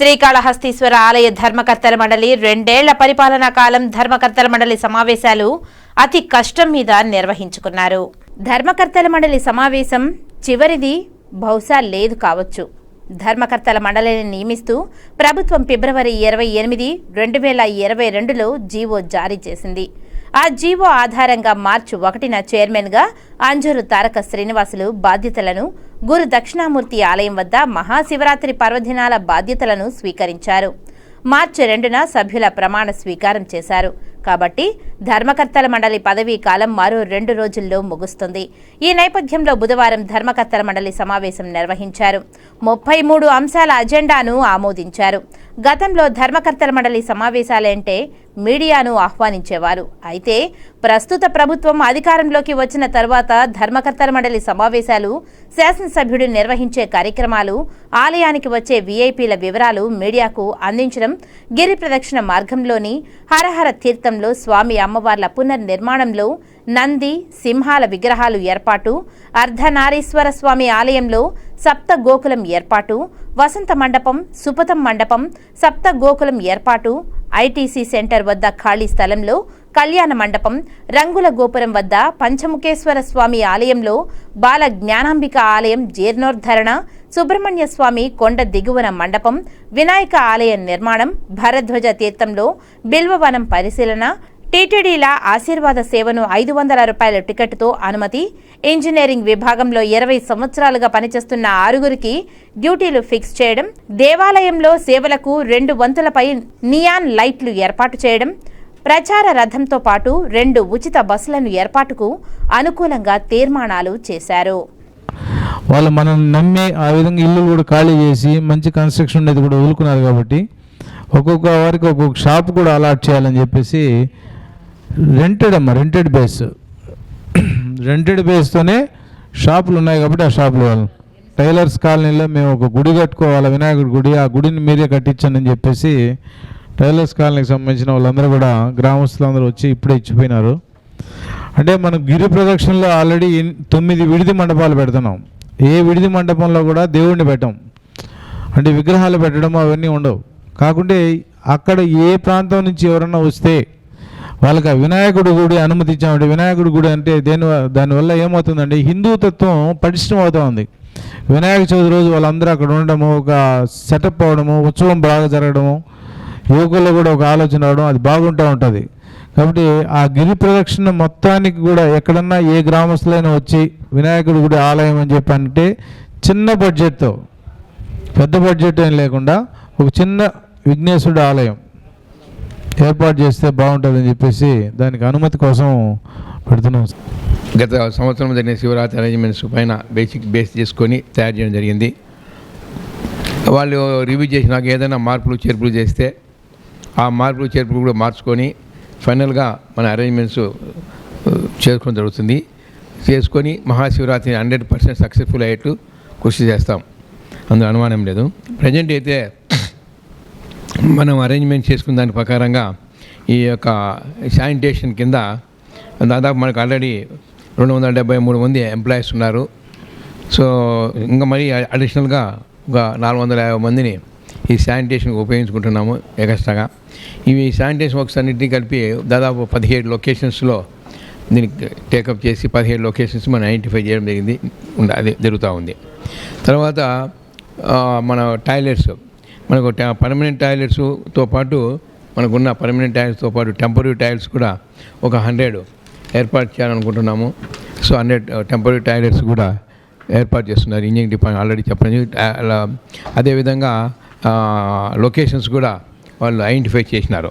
శ్రీకాళహస్తీశ్వర ఆలయ ధర్మకర్తల మండలి రెండేళ్ళ పరిపాలనా కాలం ధర్మకర్తల మండలి సమావేశాలు అతి కష్టం మీద నిర్వహించుకున్నారు. ధర్మకర్తల మండలి సమావేశం చివరిది బహుశా లేదు కావచ్చు. ధర్మకర్తల మండలిని నియమిస్తూ ప్రభుత్వం ఫిబ్రవరి ఇరవై ఎనిమిది రెండు వేల ఇరవై రెండులో జీవో జారీ చేసింది. ఆ జీవో ఆధారంగా మార్చి ఒకటిన చైర్మన్గా అంజూరు తారక శ్రీనివాసులు బాధ్యతలను గురు దక్షిణామూర్తి ఆలయం వద్ద మహాశివరాత్రి పర్వదినాల బాధ్యతలను స్వీకరించారు. మార్చి రెండున సభ్యుల ప్రమాణ స్వీకారం చేశారు. కాబట్టి ధర్మకర్తల మండలి పదవీ కాలం మరో రెండు రోజుల్లో ముగుస్తుంది. ఈ నేపథ్యంలో బుధవారం ధర్మకర్తల మండలి సమావేశం నిర్వహించారు. ముప్పై మూడు అంశాల అజెండాను ఆమోదించారు. గతంలో ధర్మకర్తల మండలి సమావేశాలంటే మీడియాను ఆహ్వానించేవారు. అయితే ప్రస్తుత ప్రభుత్వం అధికారంలోకి వచ్చిన తర్వాత ధర్మకర్తల మండలి సమావేశాలు శాసనసభ్యుడు నిర్వహించే కార్యక్రమాలు ఆలయానికి వచ్చే వీఐపీల వివరాలు మీడియాకు అందించడం గిరి ప్రదక్షిణ మార్గంలోని హరహర తీర్థంలో స్వామి అమ్మవార్ల పునర్నిర్మాణంలో నంది సింహాల విగ్రహాలు ఏర్పాటు అర్ధనారీశ్వర స్వామి ఆలయంలో సప్త గోకులం ఏర్పాటు వసంత మండపం సుపతం మండపం సప్త గోకులం ఏర్పాటు ఐటీసీ సెంటర్ వద్ద ఖాళీ స్థలంలో కళ్యాణ మండపం రంగుల గోపురం వద్ద పంచముఖేశ్వర స్వామి ఆలయంలో బాల జ్ఞానాంబిక ఆలయం జీర్ణోద్ధరణ సుబ్రహ్మణ్య స్వామి కొండ దిగువన మండపం వినాయక ఆలయ నిర్మాణం భరద్వజ తీర్థంలో బిల్వవనం పరిశీలన టీటీడీల ఆశీర్వాద సేవను ఐదు వందల రూపాయల టికెట్తో అనుమతి. ఇంజనీరింగ్ విభాగంలో ఇరవై సంవత్సరాలుగా పనిచేస్తున్న ఆరుగురికి డ్యూటీలు ఫిక్స్ చేయడం. దేవాలయంలో సేవలకు రెండు వంతులపై నియాన్ లైట్లు ఏర్పాటు చేయడం. ప్రచార రథంతో పాటు రెండు ఉచిత బస్సులను ఏర్పాటుకు అనుకూలంగా తీర్మానాలు చేశారు. వాళ్ళు మనం నమ్మి ఆ విధంగా ఇల్లు కూడా ఖాళీ చేసి మంచి కన్స్ట్రక్షన్ ఉండేది కూడా వదులుకున్నారు కాబట్టి ఒక్కొక్క వారికి ఒక్కొక్క షాప్ కూడా అలాట్ చేయాలని చెప్పేసి రెంటెడ్ అమ్మ రెంటెడ్ బేస్ రెంటెడ్ బేస్తోనే షాపులు ఉన్నాయి కాబట్టి ఆ షాపులు వాళ్ళు. టైలర్స్ కాలనీలో మేము ఒక గుడి కట్టుకోవాలి వినాయకుడి గుడి ఆ గుడిని మీరే కట్టించండి అని చెప్పేసి టైలర్స్ కాలనీకి సంబంధించిన వాళ్ళందరూ కూడా గ్రామస్తులందరూ వచ్చి ఇప్పుడే ఇచ్చిపోయినారు. అంటే మనం గిరి ప్రదక్షిణలో ఆల్రెడీ తొమ్మిది విడిది మండపాలు పెడుతున్నాం. ఏ విడిది మండపంలో కూడా దేవుణ్ణి పెట్టాం. అంటే విగ్రహాలు పెట్టడం అవన్నీ ఉండవు. కాకుంటే అక్కడ ఏ ప్రాంతం నుంచి ఎవరన్నా వస్తే వాళ్ళకి ఆ వినాయకుడి గుడి అనుమతి ఇచ్చామంటే వినాయకుడి గుడి అంటే దేని దానివల్ల ఏమవుతుందంటే హిందూ తత్వం పటిష్టం అవుతా ఉంది. వినాయక చవితి రోజు వాళ్ళందరూ అక్కడ ఉండడము ఒక సెటప్ అవడము ఉత్సవం బాగా జరగడము యువకుల్లో కూడా ఒక ఆలోచన రావడం అది బాగుంటూ ఉంటుంది. కాబట్టి ఆ గిరి ప్రదక్షిణ మొత్తానికి కూడా ఎక్కడన్నా ఏ గ్రామస్తులైనా వచ్చి వినాయకుడి గుడి ఆలయం అని చెప్పి అంటే చిన్న బడ్జెట్తో పెద్ద బడ్జెట్ ఏం లేకుండా ఒక చిన్న విఘ్నేశ్వరుడు ఆలయం. ఏర్పాటు చేస్తే బాగుంటుందని చెప్పేసి దానికి అనుమతి కోసం పెడుతున్నాం. గత సంవత్సరం జరిగిన శివరాత్రి అరేంజ్మెంట్స్ పైన బేసిక్ బేస్ చేసుకొని తయారు చేయడం జరిగింది. వాళ్ళు రివ్యూ చేసినాక ఏదైనా మార్పులు చేర్పులు చేస్తే ఆ మార్పులు చేర్పులు కూడా మార్చుకొని ఫైనల్గా మన అరేంజ్మెంట్స్ uh, చేసుకోవడం జరుగుతుంది. చేసుకొని మహాశివరాత్రి హండ్రెడ్ పర్సెంట్ సక్సెస్ఫుల్ అయ్యేట్టు కృషి చేస్తాం. అందులో అనుమానం లేదు. ప్రజెంట్ అయితే మనం అరేంజ్మెంట్ చేసుకున్న దాని ప్రకారంగా ఈ యొక్క శానిటేషన్ కింద దాదాపు మనకు ఆల్రెడీ రెండు వందల డెబ్బై మూడు మంది ఎంప్లాయీస్ ఉన్నారు. సో ఇంకా మరి అడిషనల్గా ఒక నాలుగు వందల యాభై మందిని ఈ శానిటేషన్కి ఉపయోగించుకుంటున్నాము ఎక్స్ట్రాగా. ఇవి శానిటేషన్ వర్క్స్ అన్నింటినీ కలిపి దాదాపు పదిహేడు లొకేషన్స్లో దీనికి టేకప్ చేసి పదిహేడు లొకేషన్స్ మనం ఐడెంటిఫై చేయడం జరిగింది. ఉండ- అది జరుగుతూ ఉంది. తర్వాత మన టాయిలెట్స్ మనకు పర్మనెంట్ టాయిలెట్స్తో పాటు మనకున్న పర్మనెంట్ టాయిల్స్తో పాటు టెంపరీ టాయిల్స్ కూడా ఒక హండ్రెడ్ ఏర్పాటు చేయాలనుకుంటున్నాము. సో హండ్రెడ్ టెంపరీ టాయిలెట్స్ కూడా ఏర్పాటు చేస్తున్నారు. ఇంజనీరింగ్ డిపార్ట్మెంట్ ఆల్రెడీ చెప్పడం అదేవిధంగా లొకేషన్స్ కూడా వాళ్ళు ఐడెంటిఫై చేసినారు.